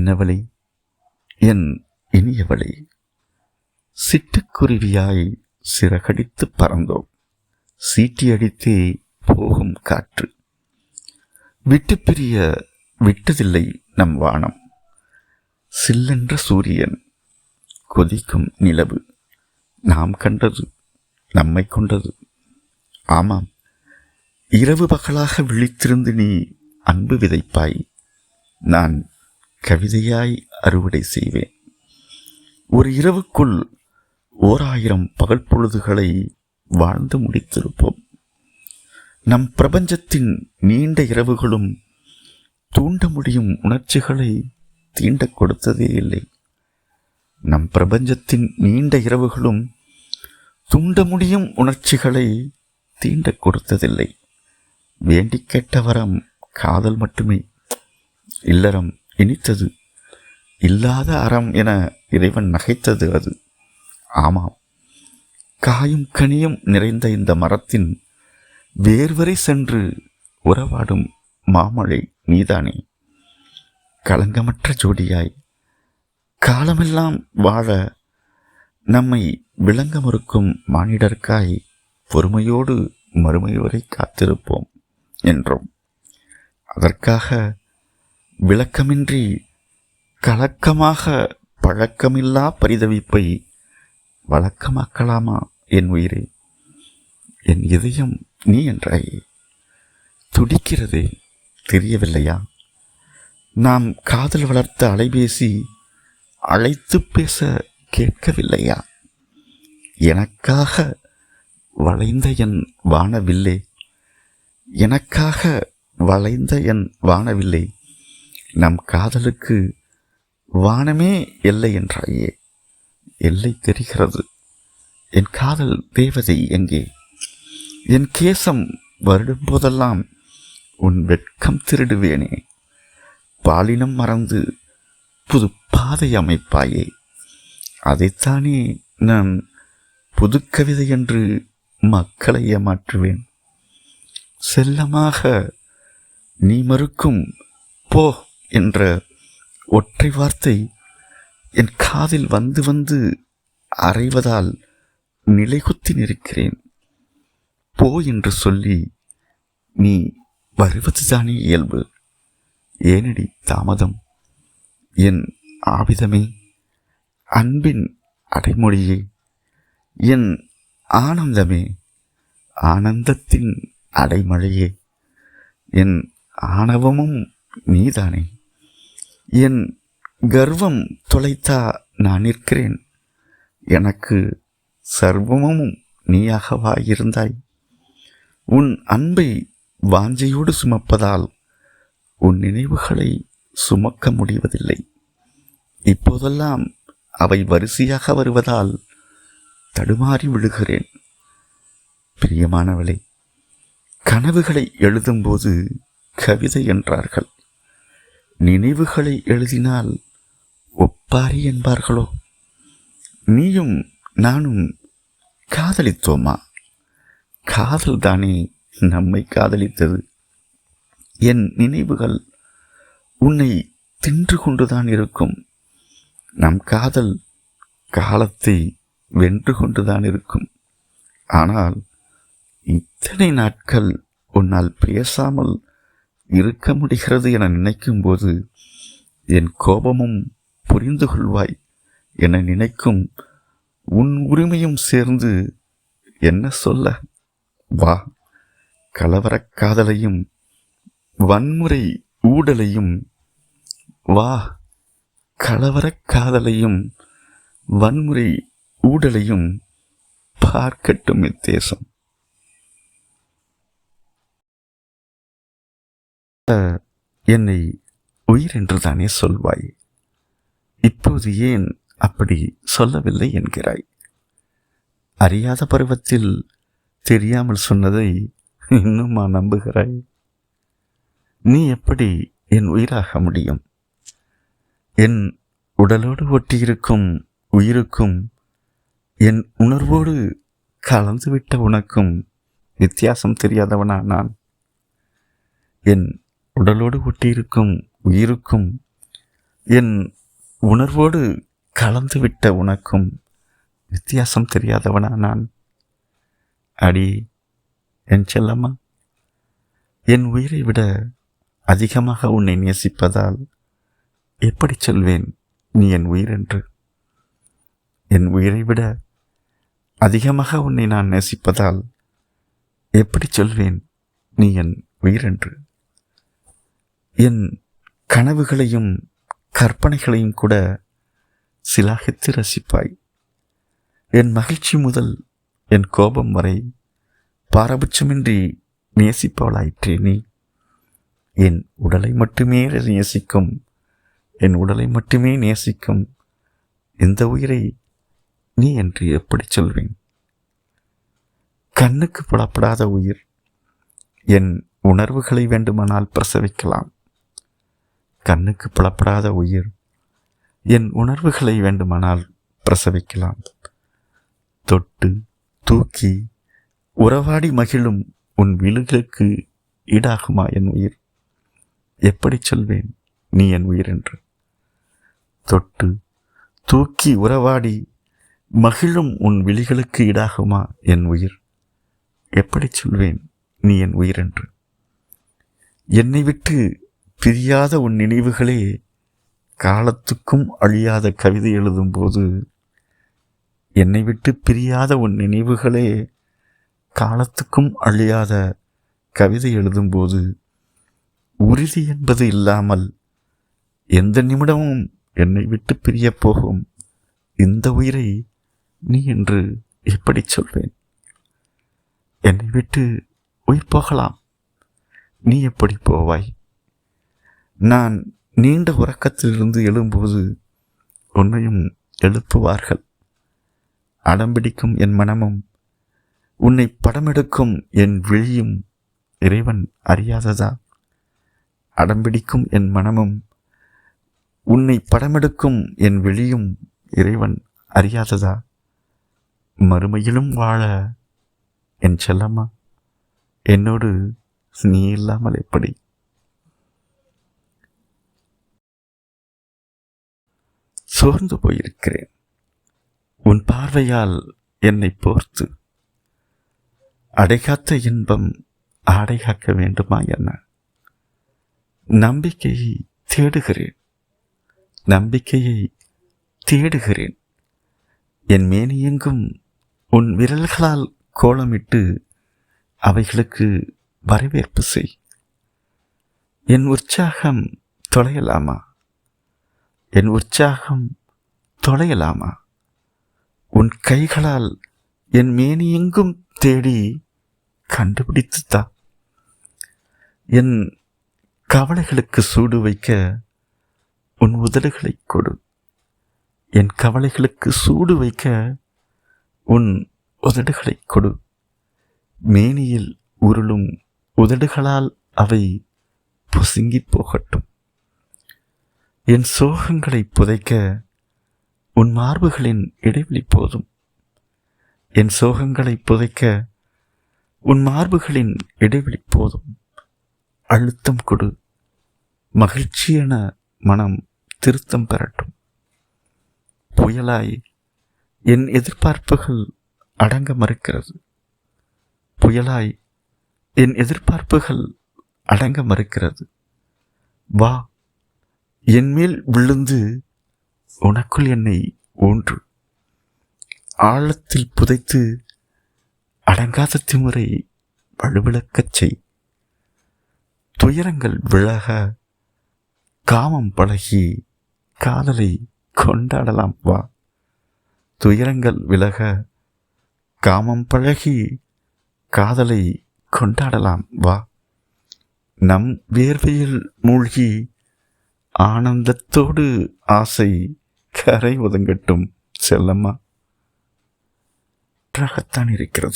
என்னவளே? என் இனியவளே சிட்டுக்குருவியாய் சிறகடித்து பறந்தோம். சீட்டியடித்தே போகும் காற்று. விட்டு பிரிய விட்டதில்லை நம் வானம். சில்லென்ற சூரியன் கொதிக்கும் நிலவு. நாம் கண்டது நம்மை கொண்டது. ஆமாம் இரவு பகலாக விழித்திருந்து நீ அன்பு விதைப்பாய். நான் கவிதையாய் அறுவடை செய்வேன். ஒரு இரவுக்குள் ஓர் ஆயிரம் பகல் பொழுதுகளை வாழ்ந்து முடித்திருப்போம். நம் பிரபஞ்சத்தின் நீண்ட இரவுகளும் தூண்ட முடியும் உணர்ச்சிகளை தீண்டக் கொடுத்ததே இல்லை. நம் பிரபஞ்சத்தின் நீண்ட இரவுகளும் தூண்ட முடியும் உணர்ச்சிகளை தீண்டக் கொடுத்ததில்லை. வேண்டிக் கேட்ட வரம் காதல் மட்டுமே. இல்லறம் இனித்தது. இல்லாத அறம் என இறைவன் நகைத்தது அது. ஆமாம். காயும் கனியும் நிறைந்த இந்த மரத்தின் வேர்வரை சென்று உறவாடும் மாமழை நீதானே. களங்கமற்ற ஜோடியாய் காலமெல்லாம் வாழ நம்மை விளங்க மறுக்கும் மானிடர்க்காய் பொறுமையோடு மறுமை வரை காத்திருப்போம் என்றோம். அதற்காக விளக்கமின்றி கலக்கமாக பழக்கமில்லா பரிதவிப்பை வழக்கமாக்கலாமா என் உயிரே? என் இதயம் நீ என்றாயே. துடிக்கிறதே தெரியவில்லையா? நாம் காதல் வளர்த்த அலைபேசி அழைத்து பேச கேட்கவில்லையா? எனக்காக வளைந்த என் வானவில்லே. எனக்காக வளைந்த என் வானவில்லை. நம் காதலுக்கு வானமே எல்லை என்றாயே? எல்லை தெரிகிறது. என் காதல் தேவதை எங்கே? என் கேசம் வருடும் போதெல்லாம் உன் வெட்கம் திருடுவேனே. பாலினம் மறந்து புது பாதை அமைப்பாயே. அதைத்தானே நான் புதுக்கவிதை என்று மக்களை ஏமாற்றுவேன். செல்லமாக நீ மறுக்கும் போ. என்ற ஒற்றை வார்த்தை என் காதில் வந்து வந்து அறைவதால் நிலைகுத்தி நிற்கிறேன் போ என்று சொல்லி நீ வருவதுதானே இயல்பு. ஏனடி தாமதம்? என் ஆவிதமே அன்பின் அடைமொழியே என் ஆனந்தமே ஆனந்தத்தின் அடைமழையே என் ஆணவமும் நீதானே. என் கர்வம் தொலைத்தா நான் நிற்கிறேன். எனக்கு சர்வமும் நீயாகவா இருந்தாய்? உன் அன்பை வாஞ்சையோடு சுமப்பதால் உன் நினைவுகளை சுமக்க முடிவதில்லை. இப்போதெல்லாம் அவை வரிசையாக வருவதால் தடுமாறி விழுகிறேன். பிரியமானவளே கனவுகளை எழுதும்போது கவிதை என்றார்கள். நினைவுகளை எழுதினால் ஒப்பாரி என்பார்களோ? நீயும் நானும் காதலித்தோமா? காதல் தானே நம்மை காதலித்தது. என் நினைவுகள் உன்னை தின்று கொண்டுதான் இருக்கும். நம் காதல் காலத்தை வென்று கொண்டுதான் இருக்கும். ஆனால் இத்தனை நாட்கள் உன்னால் பேசாமல் இருக்க முடிகிறது என நினைக்கும் போது என் கோபமும் புரிந்து கொள்வாய் என நினைக்கும் உன் உரிமையும் சேர்ந்து என்ன சொல்ல? வா. கலவரக் காதலையும் வன்முறை ஊடலையும் வா. கலவரக் காதலையும் வன்முறை ஊடலையும் பார்க்கட்டும் இத்தேசம் என்னை உயிர் என்று தானே சொல்வாய். இப்போது ஏன் அப்படி சொல்லவில்லை என்கிறாய்? அறியாத பருவத்தில் தெரியாமல் சொன்னதை இன்னுமா நம்புகிறாய்? நீ எப்படி என் உயிராக முடியும்? என் உடலோடு ஒட்டியிருக்கும் உயிருக்கும் என் உணர்வோடு கலந்துவிட்ட உனக்கும் வித்தியாசம் தெரியாதவனா நான்? என் உடலோடு ஒட்டியிருக்கும் உயிருக்கும் என் உணர்வோடு கலந்துவிட்ட உனக்கும் வித்தியாசம் தெரியாதவனா நான்? அடி என் செல்லம்மா என் உயிரை விட அதிகமாக உன்னை நேசிப்பதால் எப்படி சொல்வேன் நீ என் உயிர் என்று என் உயிரை விட அதிகமாக உன்னை நான் நேசிப்பதால் எப்படி சொல்வேன் நீ என் உயிர் என்று என் கனவுகளையும் கற்பனைகளையும் கூட சிலாகித்து ரசிப்பாய். என் மகிழ்ச்சி முதல் என் கோபம் வரை பாரபட்சமின்றி நேசிப்பவளாயிற்றே நீ. என் உடலை மட்டுமே நேசிக்கும் என் உடலை மட்டுமே நேசிக்கும் இந்த உயிரை நீ என்று எப்படி சொல்வேன்? கண்ணுக்கு புலப்படாத உயிர் என் உணர்வுகளை வேண்டுமானால் பிரசவிக்கலாம். கண்ணுக்கு புலப்படாத உயிர். என் உணர்வுகளை வேண்டுமானால் பிரசவிக்கலாம். தொட்டு தூக்கி உறவாடி மகிழும் உன் விழுகளுக்கு ஈடாகுமா என் உயிர்? எப்படி சொல்வேன் நீ என் உயிர் என்று தொட்டு தூக்கி உறவாடி மகிழும் உன் விழிகளுக்கு ஈடாகுமா என் உயிர்? எப்படி சொல்வேன் நீ என் உயிர் என்று என்னை விட்டு பிரியாத உன் நினைவுகளே காலத்துக்கும் அழியாத கவிதை எழுதும்போது என்னை விட்டு பிரியாத உன் நினைவுகளே காலத்துக்கும் அழியாத கவிதை எழுதும்போது உறுதி என்பது இல்லாமல் எந்த நிமிடமும் என்னை விட்டு பிரியப் போகும் இந்த உயிரை நீ என்று எப்படி சொல்வேன்? என்னை விட்டு உயிர் போகலாம். நீ எப்படி போவாய்? நான் நீண்ட உறக்கத்திலிருந்து எழும்போது உன்னையும் எழுப்புவார்கள். அடம்பிடிக்கும் என் மனமும் உன்னை படமெடுக்கும் என் விழியும் இறைவன் அறியாததா? அடம்பிடிக்கும் என் மனமும் உன்னை படமெடுக்கும் என் விழியும் இறைவன் அறியாததா? மறுமையிலும் வாழ என் செல்லம்மா என்னோடு நீ இல்லாமல் எப்படி? சோர்ந்து போயிருக்கிறேன். உன் பார்வையால் என்னை போர்த்து. அடைகாத்த இன்பம் ஆடைகாக்க வேண்டுமா என்ன? நம்பிக்கையை தேடுகிறேன். நம்பிக்கையை தேடுகிறேன். என் மேனியெங்கும் உன் விரல்களால் கோலமிட்டு அவைகளுக்கு வரவேற்பு செய். என் உற்சாகம் தொலையலாமா? என் உற்சாகம் தொலையலாமா? உன் கைகளால் என் மேனி எங்கும் தேடி கண்டுபிடித்துதா என் கவலைகளுக்கு சூடு வைக்க உன் உதடுகளை கொடு. என் கவலைகளுக்கு சூடு வைக்க உன் உதடுகளை கொடு. மேனியில் உருளும் உதடுகளால் அவை பொசுங்கி போகட்டும். என் சோகங்களை புதைக்க உன் மார்புகளின் இடைவெளி போதும். என் சோகங்களை புதைக்க உன் மார்புகளின் இடைவெளி போதும். அழுத்தம் கொடு. மகிழ்ச்சியான மனம் திருத்தம் பெறட்டும். புயலாய் என் எதிர்பார்ப்புகள் அடங்க மறுக்கிறது. புயலாய் என் எதிர்பார்ப்புகள் அடங்க மறுக்கிறது. வா என்மேல் விழுந்து உனக்குள் என்னை ஊன்று. ஆழத்தில் புதைத்து அடங்காத திமுறை வலுவிளக்கச் செய். துயரங்கள் விலக காமம் பழகி காதலை கொண்டாடலாம் வா. துயரங்கள் விலக காமம் பழகி காதலை கொண்டாடலாம் வா. நம் வேர்வையில் மூழ்கி ஆனந்தத்தோடு ஆசை கரை ஒதுங்கட்டும் செல்லம்மா. நன்றாகத்தான் இருக்கிறது.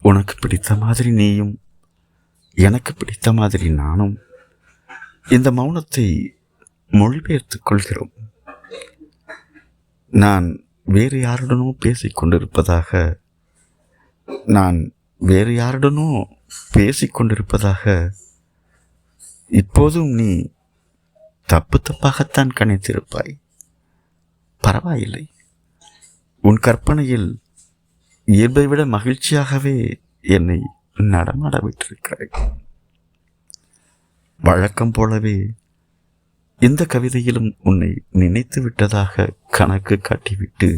உனக்கு பிடித்த மாதிரி நீயும் எனக்கு பிடித்த மாதிரி நானும் இந்த மௌனத்தை மொழிபெயர்த்துக் கொள்கிறோம். நான் வேறு யாருடனோ பேசிக் கொண்டிருப்பதாக நான் வேறு யாருடனோ பேசிக்கொண்டிருப்பதாக இப்போதும் நீ தப்பு தப்பாகத்தான் கணித்திருப்பாய். பரவாயில்லை. உன் கற்பனையில் இயல்பை விட மகிழ்ச்சியாகவே என்னை நடமாட விட்டிருக்கிறாய் வழக்கம் போலவே இந்த கவிதையிலும் உன்னை நினைத்து விட்டதாக கணக்கு காட்டிவிட்டு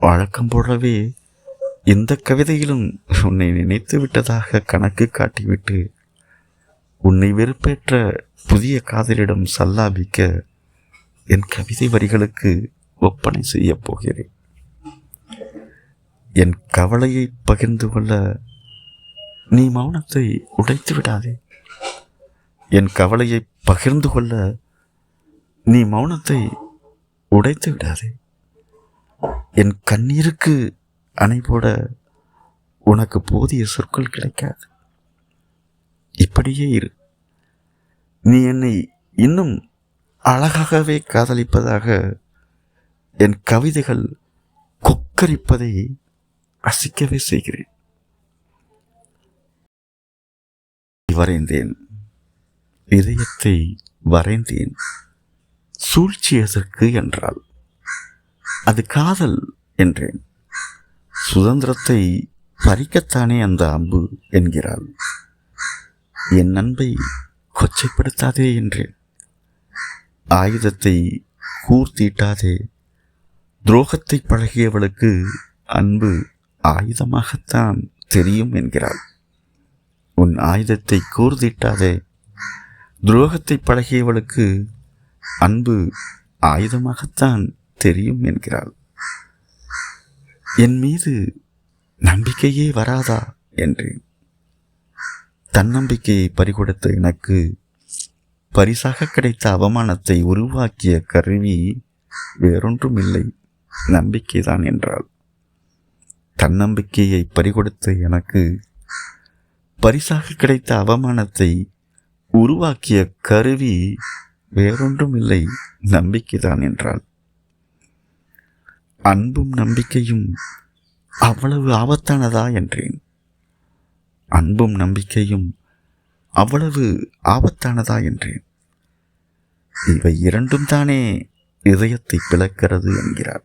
வழக்கம் போலவே இந்த கவிதையிலும் உன்னை நினைத்து விட்டதாக கணக்கு காட்டிவிட்டு உன்னை வெறுப்பேற்ற புதிய காதலிடம் சல்லாபிக்க என் கவிதை வரிகளுக்கு ஒப்பனை செய்யப் போகிறேன். என் கவலையை பகிர்ந்து கொள்ள நீ மௌனத்தை உடைத்து விடாதே. என் கவலையை பகிர்ந்து கொள்ள நீ மௌனத்தை உடைத்து விடாதே. என் கண்ணீருக்கு அணை போட உனக்கு போதிய சொற்கள் கிடைக்காது. இப்படியே இரு. நீ என்னை இன்னும் அழகாகவே காதலிப்பதாக என் கவிதைகள் கொக்கரிப்பதை ரசிக்கவே செய்கிறேன். வரைந்தேன். இதயத்தை வரைந்தேன். சூழ்ச்சி எதற்கு என்றால் அது காதல் என்றேன். சுதந்திரத்தை பறிக்கத்தானே அந்த அம்பு என்கிறாள். என் அன்பை கொச்சைப்படுத்தாதே என்றேன். ஆயுதத்தை கூர்த்தீட்டாதே. துரோகத்தை பழகியவளுக்கு அன்பு ஆயுதமாகத்தான் தெரியும் என்கிறாள். உன் ஆயுதத்தை கூர்தீட்டாதே துரோகத்தை பழகியவளுக்கு அன்பு ஆயுதமாகத்தான் தெரியும் என்கிறாள். என் மீது நம்பிக்கையே வராதா? என்றேன். தன்னம்பிக்கையை பறிகொடுத்த எனக்கு பரிசாக கிடைத்த அவமானத்தை உருவாக்கிய கருவி வேறொன்றும் இல்லை நம்பிக்கைதான் என்றாள். தன்னம்பிக்கையை பறிகொடுத்த எனக்கு பரிசாக கிடைத்த அவமானத்தை உருவாக்கிய கருவி வேறொன்றும் இல்லை நம்பிக்கைதான் என்றாள். அன்பும் நம்பிக்கையும் அவ்வளவு ஆபத்தானதா என்றேன். அன்பும் நம்பிக்கையும் அவ்வளவு ஆபத்தானதா என்றேன். இவை இரண்டும் தானே இதயத்தை பிளக்கிறது என்கிறார்.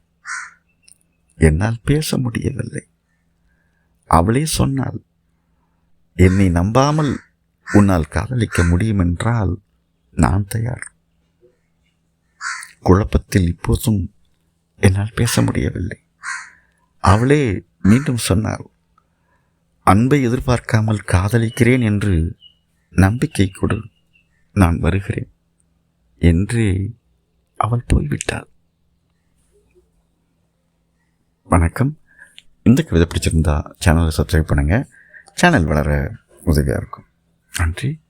என்னால் பேச முடியவில்லை. அவளே சொன்னாள் என்னை நம்பாமல் உன்னால் காதலிக்க முடியும் என்றால் நான் தயார். குழப்பத்தில் இப்போதும் என்னால் பேச முடியவில்லை. அவளே மீண்டும் சொன்னாள் அன்பை எதிர்பார்க்காமல் காதலிக்கிறேன் என்று நம்பிக்கை கொடு. நான் வருகிறேன். என்று அவள் போய்விட்டாள். வணக்கம். இந்த கவிதை பிடிச்சிருந்தா சேனலை சப்ஸ்கிரைப் பண்ணுங்கள் சேனல் வளர உதவியாக இருக்கும். நன்றி.